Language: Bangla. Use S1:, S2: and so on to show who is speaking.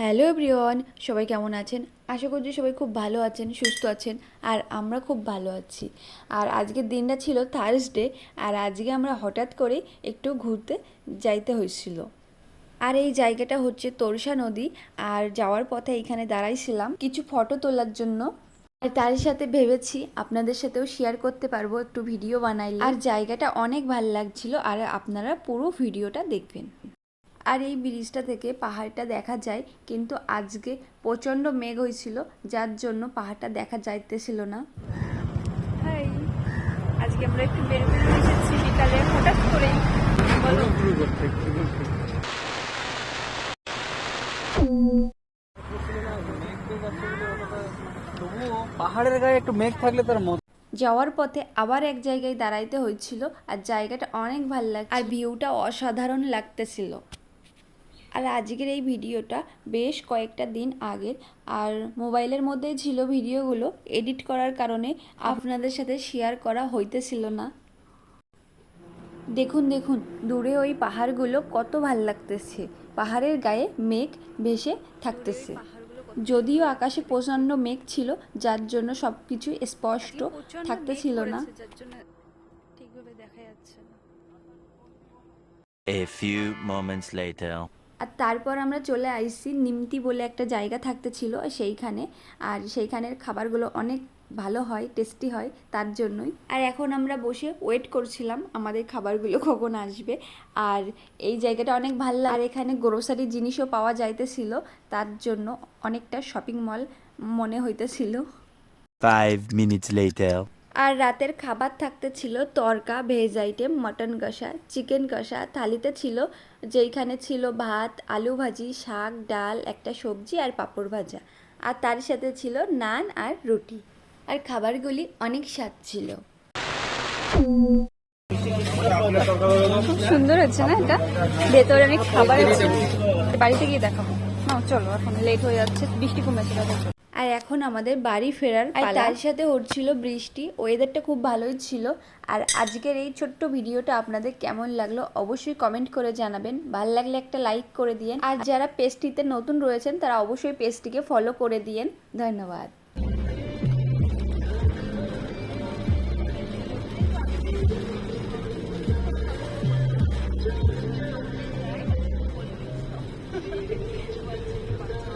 S1: হ্যালো এভরিওয়ান, সবাই কেমন আছেন? আশা করছি সবাই খুব ভালো আছেন, সুস্থ আছেন, আর আমরা খুব ভালো আছি। আর আজকের দিনটা ছিল থার্সডে আর আজকে আমরা হঠাৎ করে একটু ঘুরতে যাইতে হয়েছিল। আর এই জায়গাটা হচ্ছে তোরসা নদী, আর যাওয়ার পথে এখানে দাঁড়াইছিলাম কিছু ফটো তোলার জন্য। আর তার সাথে ভেবেছি আপনাদের সাথেও শেয়ার করতে পারব, একটু ভিডিও বানাইলে। আর জায়গাটা অনেক ভালো লাগছিল, আর আপনারা পুরো ভিডিওটা দেখবেন। আর এই ব্রিজটা থেকে পাহাড়টা দেখা যায় কিন্তু আজকে প্রচণ্ড মেঘ হয়েছিল যার জন্য পাহাড়টা দেখা যাইতেছিল না।
S2: আজকে আমরা একটু বের বের এসেছি বিকালে হঠাৎ করেই। বলো।
S3: তবুও পাহাড়ের গায়ে একটু মেঘ থাকলে তার মত
S1: যাওয়ার পথে আবার এক জায়গায় দাঁড়াইতে হয়েছিল আর জায়গাটা অনেক ভালো লাগছে। আর ভিউটা অসাধারণ লাগতেছিল। আর আজকের এই ভিডিওটা বেশ কয়েকটা দিন আগের। আর মোবাইলের মধ্যেই ছিল ভিডিওগুলো। এডিট করার কারণে আপনাদের সাথে শেয়ার করা হইতেছিল না। দেখুন দেখুন দূরে ওই পাহাড়গুলো কত ভালো লাগতেছে। পাহাড়ের গায়ে মেঘ ভেসে থাকতেছে। যদিও আকাশে প্রচণ্ড মেঘ ছিল যার জন্য সব কিছু স্পষ্ট থাকতেছিল না।
S2: ঠিকভাবে দেখা যাচ্ছে না।
S4: A few moments later.
S1: আর তারপর আমরা চলে আইসি নিমতি বলে একটা জায়গা থাকতে ছিল সেইখানে। আর সেইখানের খাবারগুলো অনেক ভালো হয় টেস্টি হয় তার জন্যই। আর এখন আমরা বসে ওয়েট করছিলাম আমাদের খাবারগুলো কখন আসবে। আর এই জায়গাটা অনেক ভালো আর এখানে গ্রোসারি জিনিসও পাওয়া যাইতেছিল, তার জন্য অনেকটা শপিং মল মনে হইতেছিল।
S4: Five minutes later.
S1: আর রাতের খাবার থাকতে ছিল তরকা, ভেজ আইটেম, মটন কষা, চিকেন কষা। থালিতে ছিল যেইখানে ছিল ভাত, আলু ভাজি, শাক, ডাল, একটা সবজি আর পাঁপড় ভাজা। আর তার সাথে ছিল নান আর রুটি। আর খাবারগুলি অনেক স্বাদ ছিল।
S2: খুব সুন্দর হচ্ছে না এটা? ভেতরে অনেক খাবার আছে। বাড়িতে গিয়ে দেখাবো। না চলো, এখন লেট হয়ে যাচ্ছে। বৃষ্টি কমেছে
S1: এখন আমাদের বাড়ি ফেরার আর তার সাথে হচ্ছিল বৃষ্টি ওয়েদারটা খুব ভালোই ছিল। আর আজকের এই ছোট্ট ভিডিওটা আপনাদের কেমন লাগল অবশ্যই কমেন্ট করে জানাবেন। ভালো লাগলে একটা লাইক করে দিয়েন। আর যারা পেজটিতে নতুন রয়েছেন তারা অবশ্যই পেজটিকে ফলো করে দিয়েন। ধন্যবাদ। Thank you.